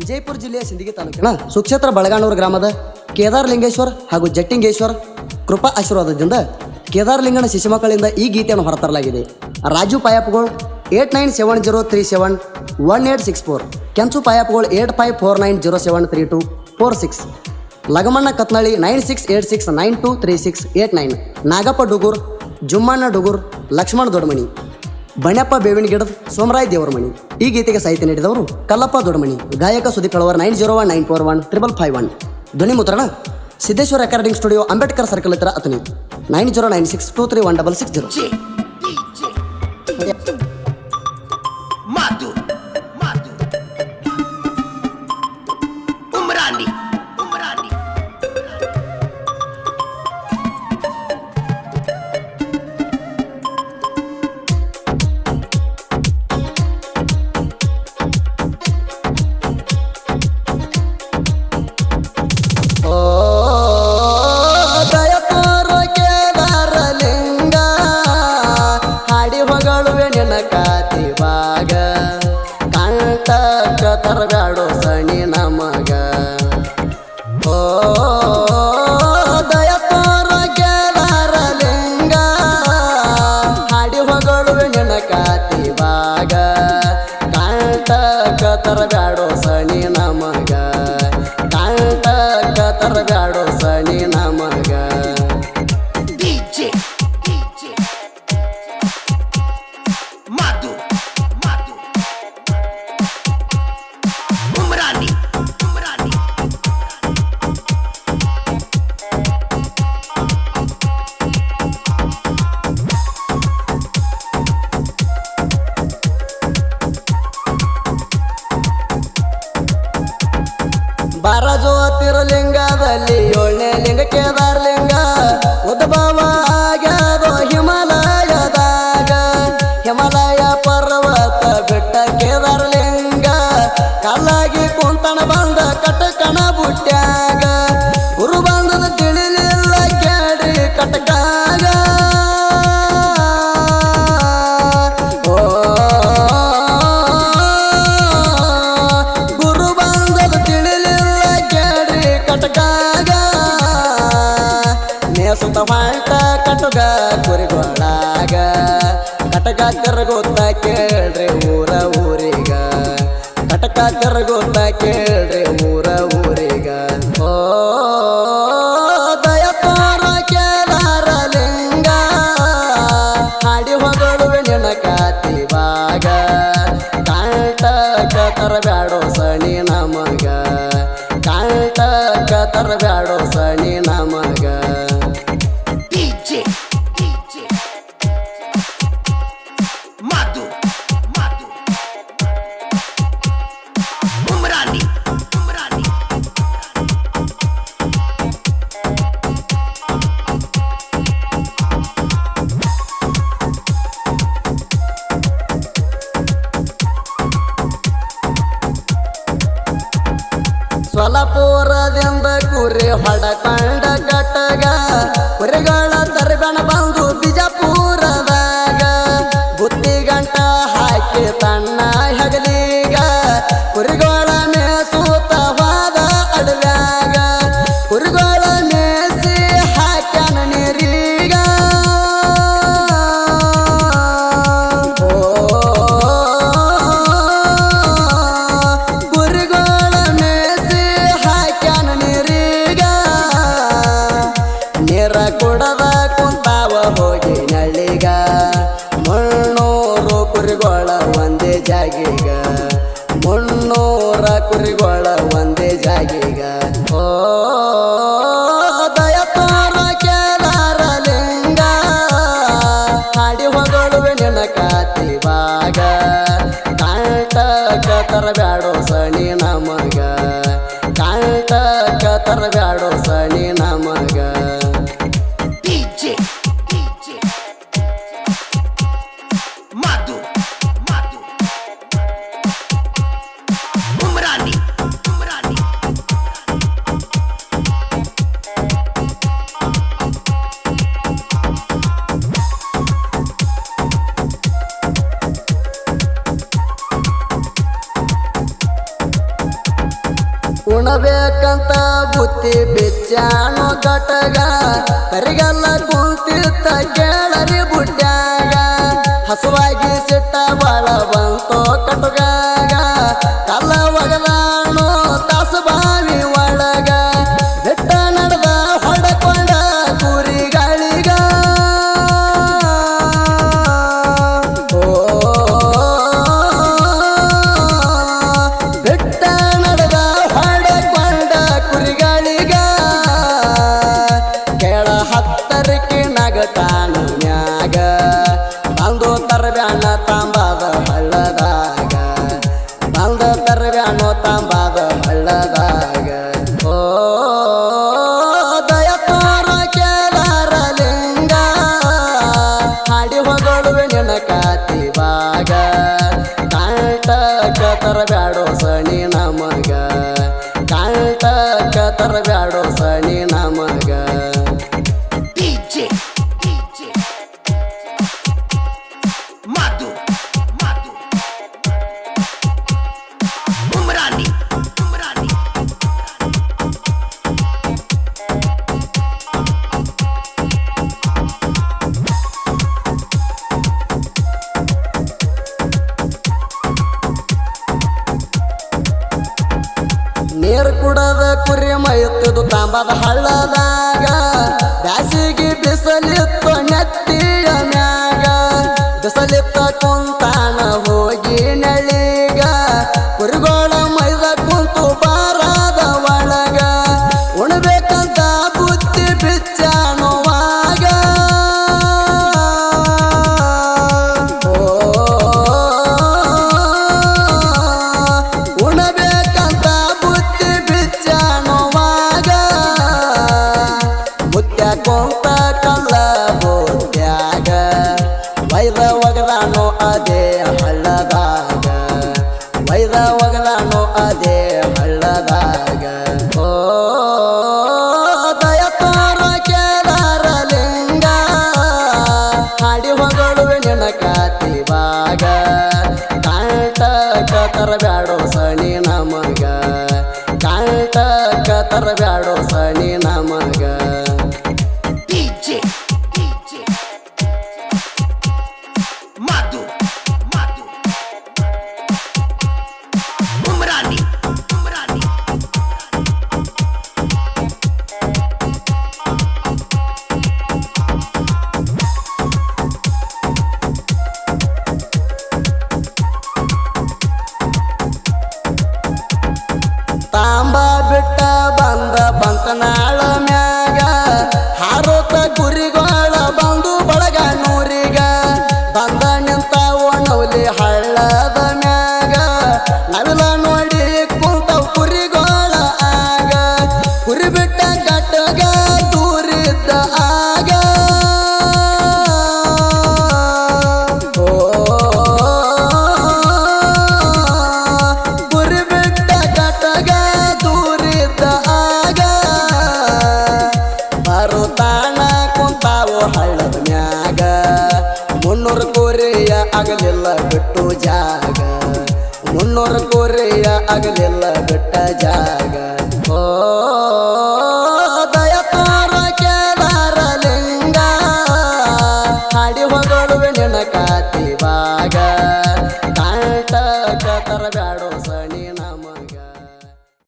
ವಿಜಯಪುರ ಜಿಲ್ಲೆಯ ಸಿಂದಗಿ ತಾಲೂಕಿನ ಸುಕ್ಷೇತ್ರ ಬಳಗಾಣೂರು ಗ್ರಾಮದ ಕೇದಾರಲಿಂಗೇಶ್ವರ್ ಹಾಗೂ ಜಟ್ಟಿಂಗೇಶ್ವರ್ ಕೃಪಾ ಆಶೀರ್ವಾದದಿಂದ ಕೇದಾರಲಿಂಗನ ಶಿಶುಮಕ್ಕಳಿಂದ ಈ ಗೀತೆಯನ್ನು ಹೊರತರಲಾಗಿದೆ. Raju ಪಾಯಪ್ಗಳು eight nine seven zero three seven one eight six four, Kenchu ಪಾಯಪ್ಗಳು eight five four nine zero seven three two four six, Lagamanna Katnalli nine six eight six nine two three six eight nine, Nagappa Dugur, Jummanna Dugur, Lakshmana Doddamani Banyappa ಬೇವಿನ ಗಿಡದ ಸೋಮರಾಯ್ ದೇವರಮಣಿ. ಈ ಗೀತೆಗೆ ಸಾಹಿತ್ಯ ನೀಡಿದವರು ಕಲ್ಲಪ್ಪ ದೊಡ್ಡಮಣಿ. ಗಾಯಕ Sudeep Kalavar nine zero one nine four one triple five one. ಧ್ವನಿ ಮುದ್ರಣ, Siddeshwara recording studio Ambedkar circle ಹತ್ರ Athani nine zero nine six two three one double six zero. ಹಾಡಿ ಜ್ಯೋತಿರ್ಲಿಂಗದಲ್ಲಿ ಏಳನೇ ಲಿಂಗ ಕೇದಾರ್ಲಿಂಗ ಉದ್ಭವ ಆಗ್ಯಾದೋ ಹಿಮಾಲಯದಾಗ. ಹಿಮಾಲಯ ಪರ್ವತ ಬಿಟ್ಟ ಕೇದಾರ್ಲಿಂಗ ಕಲ್ಲಾಗಿ ಕುಂತಣ ಬಂದ ಕಟ್ಟ ಕಣ ಗುರು ನೇಸುತ್ತ ಹೊಂಟ ಕಟುಗ ಕುರಿಗೊಳಾಗ ಕಟಗ ತಿರುಗುತ್ತ ಹೊಡಕೊಂಡ ಕಟ್ಟಗ ಕುರಿಗಳ ತರಬೇಣ ಬಂದು ಬಿಜಾಪುರದಾಗ. ಬುದ್ಧಿ ಗಂಟ ಹಾಕಿ ತನ್ನ ಕುರಿಗಳ ಒಂದೇ ಜಾಗಿಗ. ಓ ದಯತೋರ ಕೇದಾರಲಿಂಗ ಹಾಡಿ ಹೊಗಳುವೆ ನಿನ್ನ ಕಾತಿವಾಗ ಕಾಂಟಕ ತರಬ್ಯಾಡೋ ಸಣಿ ನಮಗ. ಕಾಂಟಕ ತರಬ್ಯಾಡೋ ಸಣಿ ಅಂತ ಬುತ್ತಿ ಬಿಚ್ಚಾನು ಘಟಗ ತರ್ವ್ಯಾನ ತಾಂಬಾದ ಮಳ್ಳದಾಗ ಬಂದ ತರ್ವ್ಯಾನೋ ತಾಂಬಾದ ಮಳ್ಳದಾಗ ಓ ದಯ ತೋರ ಕೇಳಾರ ಲಿಂಗ. ಹಾಡಿ ಹೊಗಳುವೆ ನಿನ ಕಾತಿ ಬಾಗ ತಾಂಟಕ ತರಬ್ಯಾಡೋ ನೀರು ಕುಡದ ಕುರಿ ಮೈತದು ತಾಂಬದ ಹಳ್ಳದಾಗ ಬ್ಯಾಸಿಗೆ ಬಿಸಲಿತ್ತ ನೆತ್ತಿಯ ಮ್ಯಾಗ. ಬಿಸಲಿತ್ತ ಕೊಂದ ಓರೆಯ ಆಗಲಿಲ್ಲ ಬಿಟ್ಟ ಜಾಗ. ಓ